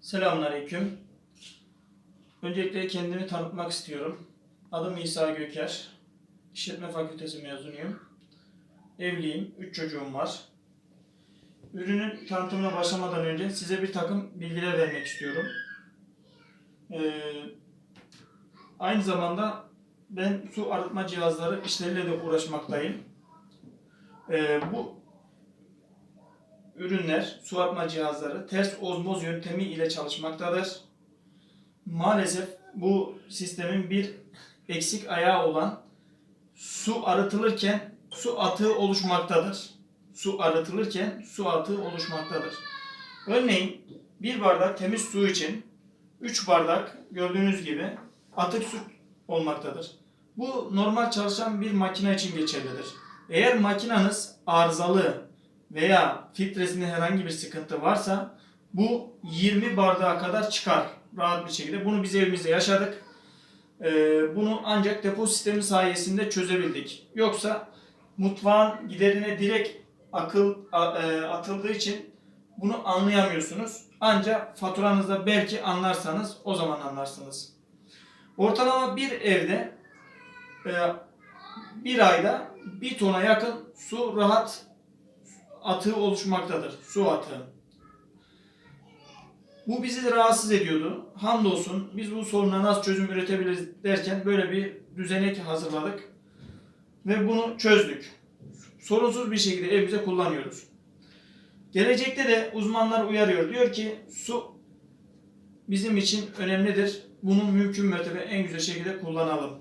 Selamünaleyküm. Öncelikle kendimi tanıtmak istiyorum. Adım İsa Göker. İşletme Fakültesi mezunuyum. Evliyim. 3 çocuğum var. Ürünün tanıtımına başlamadan önce size bir takım bilgiler vermek istiyorum. Ee, aynı zamanda ben su arıtma cihazları işleriyle de uğraşmaktayım. Ee, bu ürünler, su arıtma cihazları ters ozmoz yöntemi ile çalışmaktadır. Maalesef bu sistemin bir eksik ayağı olan su arıtılırken su atığı oluşmaktadır. Su arıtılırken su atığı oluşmaktadır. Örneğin bir bardak temiz su için 3 bardak gördüğünüz gibi atık su olmaktadır. Bu normal çalışan bir makine için geçerlidir. Eğer makinanız arızalı veya filtresinde herhangi bir sıkıntı varsa bu 20 bardağa kadar çıkar rahat bir şekilde. Bunu biz evimizde yaşadık. Ee, bunu ancak depo sistemi sayesinde çözebildik. Yoksa mutfağın giderine direkt akıl e, atıldığı için bunu anlayamıyorsunuz. Ancak faturanızda belki anlarsanız o zaman anlarsınız. Ortalama bir evde e, bir ayda bir tona yakın su rahat atığı oluşmaktadır. Su atığı. Bu bizi rahatsız ediyordu. Hamdolsun biz bu soruna nasıl çözüm üretebiliriz derken böyle bir düzenek hazırladık. Ve bunu çözdük. Sorunsuz bir şekilde evimize kullanıyoruz. Gelecekte de uzmanlar uyarıyor. Diyor ki su bizim için önemlidir. Bunu mümkün mertebe en güzel şekilde kullanalım.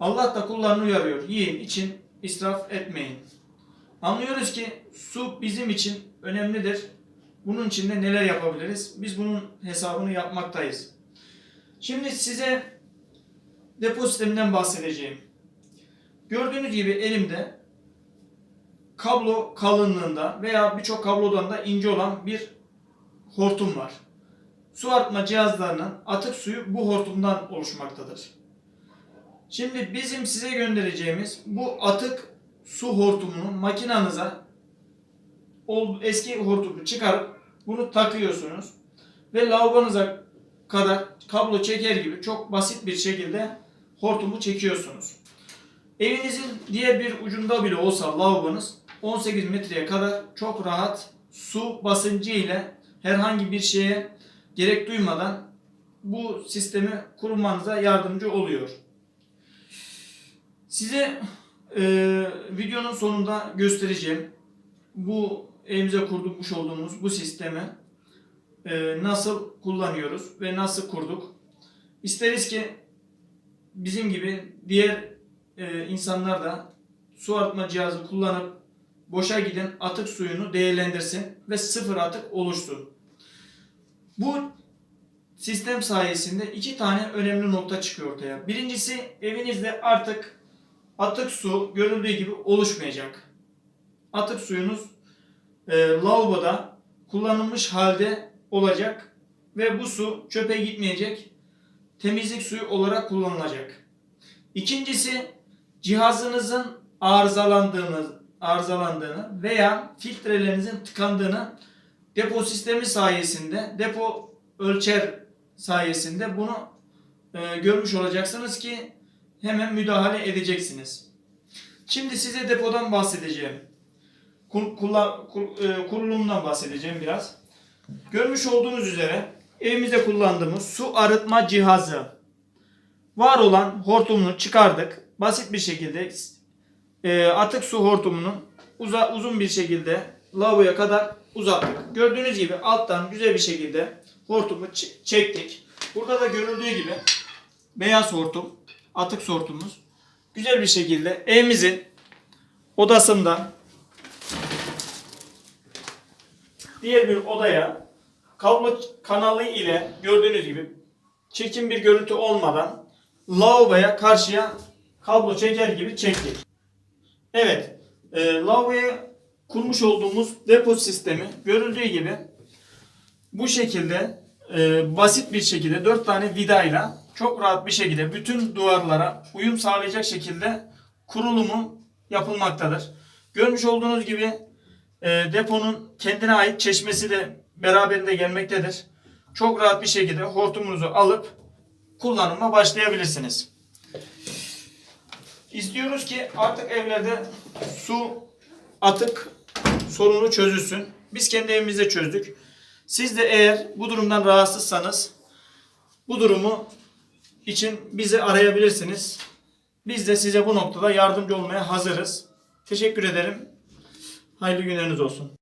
Allah da kullarını uyarıyor. Yiyin, için israf etmeyin. Anlıyoruz ki su bizim için önemlidir. Bunun için de neler yapabiliriz? Biz bunun hesabını yapmaktayız. Şimdi size depo sisteminden bahsedeceğim. Gördüğünüz gibi elimde kablo kalınlığında veya birçok kablodan da ince olan bir hortum var. Su arıtma cihazlarının atık suyu bu hortumdan oluşmaktadır. Şimdi bizim size göndereceğimiz bu atık su hortumunu makinanıza eski hortumu çıkarıp bunu takıyorsunuz ve lavabonuza kadar kablo çeker gibi çok basit bir şekilde hortumu çekiyorsunuz. Evinizin diğer bir ucunda bile olsa lavabonuz 18 metreye kadar çok rahat su basıncı ile herhangi bir şeye gerek duymadan bu sistemi kurmanıza yardımcı oluyor. Size e, videonun sonunda göstereceğim bu elimize kurmuş olduğumuz bu sistemi e, nasıl kullanıyoruz ve nasıl kurduk. İsteriz ki bizim gibi diğer e, insanlar da su arıtma cihazı kullanıp boşa giden atık suyunu değerlendirsin ve sıfır atık oluşsun. Bu sistem sayesinde iki tane önemli nokta çıkıyor ortaya. Birincisi evinizde artık atık su görüldüğü gibi oluşmayacak. Atık suyunuz e, lavaboda kullanılmış halde olacak ve bu su çöpe gitmeyecek. Temizlik suyu olarak kullanılacak. İkincisi cihazınızın arızalandığını, arızalandığını veya filtrelerinizin tıkandığını depo sistemi sayesinde, depo ölçer sayesinde bunu e, görmüş olacaksınız ki hemen müdahale edeceksiniz. Şimdi size depodan bahsedeceğim. E, kurulumundan bahsedeceğim biraz. Görmüş olduğunuz üzere evimizde kullandığımız su arıtma cihazı. Var olan hortumunu çıkardık. Basit bir şekilde e, atık su hortumunu uza, uzun bir şekilde lavaboya kadar uzattık. Gördüğünüz gibi alttan güzel bir şekilde hortumu çektik. Burada da görüldüğü gibi beyaz hortum, atık su hortumumuz güzel bir şekilde evimizin odasından diğer bir odaya kablo kanalı ile gördüğünüz gibi çekim bir görüntü olmadan lavaboya karşıya kablo çeker gibi çektik. Evet, e, lavaboya kurmuş olduğumuz depo sistemi görüldüğü gibi bu şekilde e, basit bir şekilde 4 tane vidayla çok rahat bir şekilde bütün duvarlara uyum sağlayacak şekilde kurulumu yapılmaktadır. Görmüş olduğunuz gibi e, deponun kendine ait çeşmesi de beraberinde gelmektedir. çok rahat bir şekilde hortumunuzu alıp kullanıma başlayabilirsiniz. İstiyoruz ki artık evlerde su atık sorunu çözülsün. Biz kendi evimizde çözdük. Siz de eğer bu durumdan rahatsızsanız bu durumu için bizi arayabilirsiniz. Biz de size bu noktada yardımcı olmaya hazırız. Teşekkür ederim. Hayırlı günleriniz olsun.